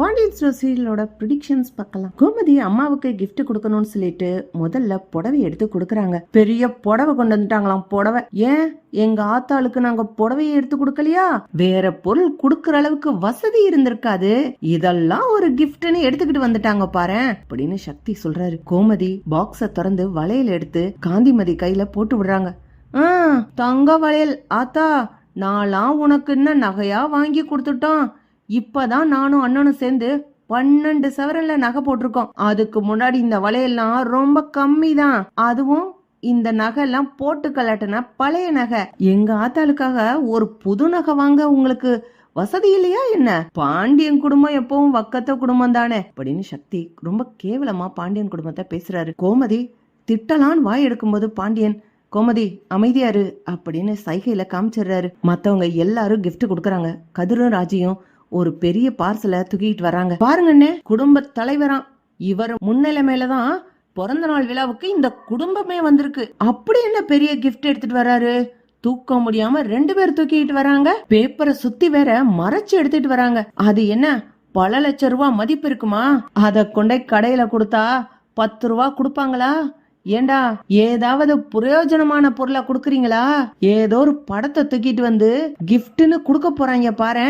Pandian store சீரியலோட predictions பார்க்கலாம். கோமதி அம்மாவுக்கு gift கொடுக்கணும்னு சொல்லிட்டு முதல்ல புடவை எடுத்து கொடுக்குறாங்க. பெரிய புடவை கொண்டு வந்துட்டாங்களாம் புடவை. ஏன்? எங்க ஆத்தாளுக்கு நாங்க புடவையை எடுத்து கொடுக்கலையா? வேற பொருள் கொடுக்கற அளவுக்கு வசதி இருந்திருக்காது. இதெல்லாம் ஒரு கிஃப்ட்னு எடுத்துக்கிட்டு வந்துட்டாங்க பாரு. அப்படின்னு சக்தி சொல்றாரு. கோமதி பாக்ஸ திறந்து வளையல் எடுத்து காந்திமதி கையில போட்டு விடுறாங்க. ஆ தங்க வளையல். ஆத்தா நான்லாம் உனக்கு என்ன நகையா வாங்கி கொடுத்துட்டோம். இப்பதான் நானும் அண்ணனும் சேர்ந்து பன்னெண்டு சவரன்ல நகை போட்டிருக்கோம். அதுக்கு முன்னாடி இந்த வலையெல்லாம் ரொம்ப கம்மி தான் அதுவும் இந்த நகை எல்லாம் போட்டு கலட்டின பழைய நகை. எங்க ஆத்தாளுக்காக ஒரு புது நகை வாங்க உங்களுக்கு வசதி இல்லையா என்ன? பாண்டியன் குடும்பம் எப்பவும் வக்கத்த குடும்பம் தானே. அப்படின்னு சக்தி ரொம்ப கேவலமா பாண்டியன் குடும்பத்தை பேசுறாரு. கோமதி திட்டலான்னு வாய் எடுக்கும்போது பாண்டியன் கோமதி அமைதியாரு அப்படின்னு சைகையில காமிச்சிடுறாரு. மத்தவங்க எல்லாரும் கிஃப்ட் கொடுக்கறாங்க. கதிரும் ராஜியும் ஒரு பெரிய பார்சலை தூக்கிட்டு வராங்க. பாருங்கண்ணே குடும்ப தலைவராம் இவர் முன்னிலைமையில தான் பிறந்த நாள் விழாவுக்கு இந்த குடும்பமே வந்திருக்கு. அப்படி என்ன பெரிய கிஃப்ட் எடுத்துட்டு வராரு? தூக்க முடியாம ரெண்டு பேர் தூக்கிட்டு வராங்க. பேப்பரை சுத்தி வேற மறைச்சு எடுத்துட்டு வராங்க. அது என்ன? பல லட்சம் ரூபா மதிப்பு இருக்குமா? அத கொண்டே கடையில கொடுத்தா பத்து ரூபா கொடுப்பாங்களா? ஏண்டா ஏதாவது பிரயோஜனமான பொருளை கொடுக்குறீங்களா? ஏதோ ஒரு படத்தை தூக்கிட்டு வந்து கிஃப்ட்னு கொடுக்க போறாங்க பாரு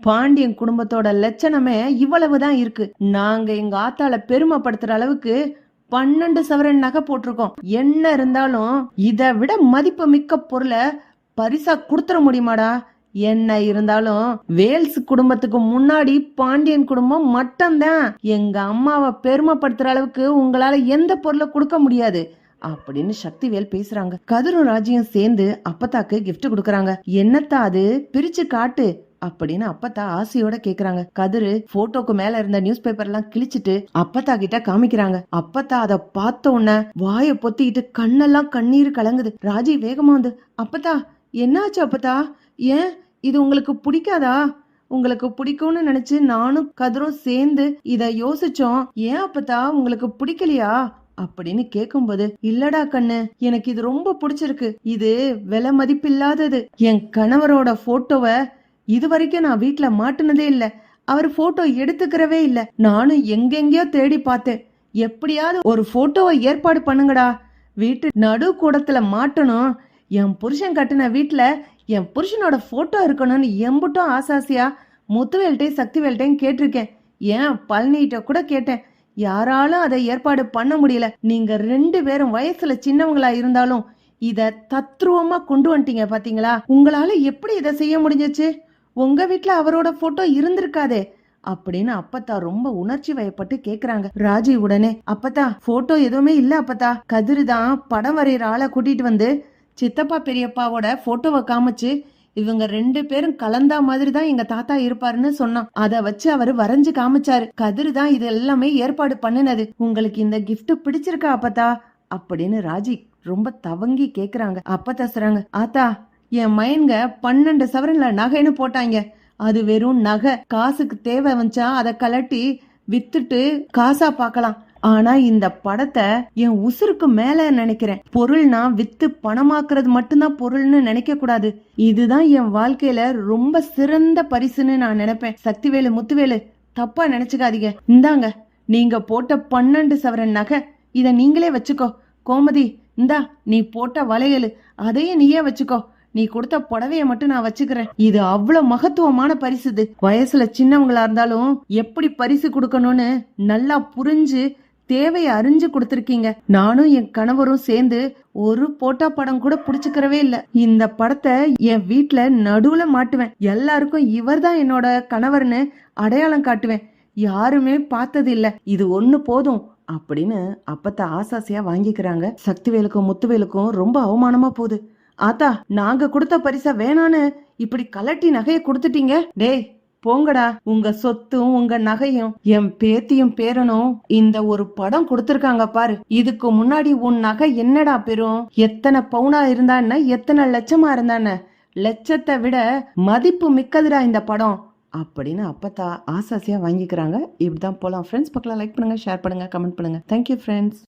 பாண்டியன் குடும்பத்தோட லட்சணமே இவ்வளவுதான் இருக்கு. நாங்க எங்க ஆத்தால பெருமைப்படுத்துற அளவுக்கு பன்னெண்டு சவரன் நகை போட்டிருக்கோம். என்ன இருந்தாலும் இதை விட மதிப்பு மிக்க பொருளை பரிசா கொடுத்துட முடியுமாடா? என்ன இருந்தாலும் வேல்ஸ் குடும்பத்துக்கு முன்னாடி பாண்டியன் குடும்பம் மட்டும்தான். எங்க அம்மாவை பெருமைப்படுத்துற அளவுக்கு உங்களால எந்த பொருளை கொடுக்க முடியாது. அப்படின்னு சக்திவேல் பேசுறாங்க. கதிரும் ராஜியும் சேர்ந்து அப்பத்தாக்கு கிஃப்ட் கொடுக்கறாங்க. என்னத்தா அது? பிரிச்சு காட்டு. அப்படின்னு அப்பத்தா ஆசையோட கேக்குறாங்க. கதிரு போட்டோக்கு மேல இருந்த நியூஸ் பேப்பர் எல்லாம் கிழிச்சிட்டு அப்பத்தா கிட்ட காமிக்கிறாங்க. அப்பத்தா அத பார்த்த உடனே வாயை பொத்திக்கிட்டு கண்ணெல்லாம் கண்ணீர் கலங்குது. ராஜி வேகமா வந்து அப்பத்தா என்னாச்சு அப்பத்தா? ஏன்? இது உங்களுக்கு பிடிக்காதா? உங்களுக்கு பிடிக்கும்னு நினைச்சு நானும் கதிரும் சேர்ந்து இத யோசிச்சோம். ஏன் அப்பத்தா? உங்களுக்கு பிடிக்கலையா? அப்படின்னு கேக்கும்போது இல்லடா கண்ணு எனக்கு இது ரொம்ப பிடிச்சிருக்கு. இது விலை மதிப்பில்லாதது. என் கணவரோட போட்டோவை இது வரைக்கும் நான் வீட்டுல மாட்டுனதே இல்ல. அவர் போட்டோ எடுத்துக்கிறவே இல்ல. நானும் எங்கெங்கயோ தேடி பார்த்தேன். எப்படியாவது ஒரு போட்டோவை ஏற்பாடு பண்ணுங்கடா. வீட்டு நடு கூடத்துல மாட்டணும். என் புருஷன் கட்டின வீட்டுல என் புருஷனோட போட்டோ இருக்கணும்னு எம்புட்டும் ஆசாசியா முத்துவேல்ட்டையும் சக்திவேல்ட்டையும் கேட்டிருக்கேன். ஏன் பழனிகிட்ட கூட கேட்டேன். யாராலும் அதை ஏற்பாடு பண்ண முடியல. நீங்க ரெண்டு பேரும் வயசுல சின்னவங்களா இருந்தாலும் இத தத்ரூவமா கொண்டு வந்துட்டீங்க பாத்தீங்களா? உங்களால எப்படி இதை செய்ய முடிஞ்சிச்சு? உங்க வீட்டில் அவரோட போட்டோ இருந்திருக்காதே அப்படின்னு அப்பத்தா ரொம்ப உணர்ச்சி வயப்பட்டு கேக்குறாங்க. ராஜி உடனே அப்பத்தா போட்டோ எதுவுமே இல்ல அப்பத்தா. கதிரு தான் படம் வரைகிற ஆளை கூட்டிட்டு வந்து சித்தப்பா பெரியப்பாவோட போட்டோவை காமிச்சு இவங்க ரெண்டு பேரும் கலந்தா மாதிரி தான் எங்க தாத்தா இருப்பாருன்னு சொன்னான். அதை வச்சு அவர் வரைஞ்சு காமிச்சாரு. கதிர் தான் இது எல்லாமே ஏற்பாடு பண்ணினது. உங்களுக்கு இந்த கிஃப்ட் பிடிச்சிருக்கா அப்பத்தா? அப்படின்னு ராஜி ரொம்ப தவங்கி கேக்குறாங்க. அப்பத்தா சொல்றாங்க ஆத்தா என் மயன்க பன்னெண்டு சவரன்ல நகைன்னு போட்டாங்க. அது வெறும் நகை. காசுக்கு தேவை வந்துச்சா அதை கலட்டி வித்துட்டு காசா பார்க்கலாம். ஆனா இந்த படத்தை என் உசுருக்கு மேல நினைக்கிறேன். பொருள்னா வித்து பணமாக்குறது மட்டும்தான் பொருள்னு நினைக்க கூடாது இதுதான் என் வாழ்க்கையில ரொம்ப சிறந்த பரிசுன்னு நான் நினைப்பேன். சக்திவேலு முத்துவேலு தப்பா நினைச்சுக்காதீங்க. இந்தாங்க நீங்க போட்ட பன்னெண்டு சவரன் நகை. இத நீங்களே வச்சுக்கோ. கோமதி இந்தா நீ போட்ட வளையல். அதையும் நீயே வச்சுக்கோ. நீ கொடுத்த புடவைய மட்டும் நான் வச்சுக்கிறேன். இது அவ்வளவு மகத்துவமான பரிசு இது வயசுல சின்னவங்களா இருந்தாலும் எப்படி பரிசு கொடுக்கணும்னு நல்லா புரிஞ்சு தேவையை அறிஞ்சு கொடுத்துருக்கீங்க. நானும் என் கணவரும் சேர்ந்து ஒரு போட்டோ படம் கூட புடிச்சுக்கிறவே இல்ல. இந்த படத்தை என் வீட்டுல நடுவுல மாட்டுவேன். எல்லாருக்கும் இவர்தான் என்னோட கணவர்னு அடையாளம் காட்டுவேன். யாருமே பார்த்தது இல்ல. இது ஒண்ணு போதும் அப்படின்னு அப்பத்த ஆசாசியா வாங்கிக்கிறாங்க. சக்திவேலுக்கும் முத்துவேலுக்கும் ரொம்ப அவமானமா போகுது. ஆத்தா நாங்க கொடுத்த பரிசா வேணான்னு இப்படி கலட்டி நகைய கொடுத்துட்டீங்க. டேய் போங்கடா. உங்க சொத்தும் உங்க நகையும் என் பேத்தியும் பேரனும் இந்த ஒரு படம் கொடுத்திருக்காங்க பாரு. இதுக்கு முன்னாடி உன் நகை என்னடா பெரும்? எத்தனை பவுனா இருந்தான்னு எத்தனை லட்சமா இருந்தான்னு. லட்சத்தை விட மதிப்பு மிக்கதுடா இந்த படம். அப்படின்னு அப்பத்தா ஆசாசியா வாங்கிக்கிறாங்க. இப்படிதான் போலாம். ஃப்ரெண்ட்ஸ் பக்கம் லைக் பண்ணுங்க ஷேர் பண்ணுங்க கமெண்ட் பண்ணுங்க. Thank you friends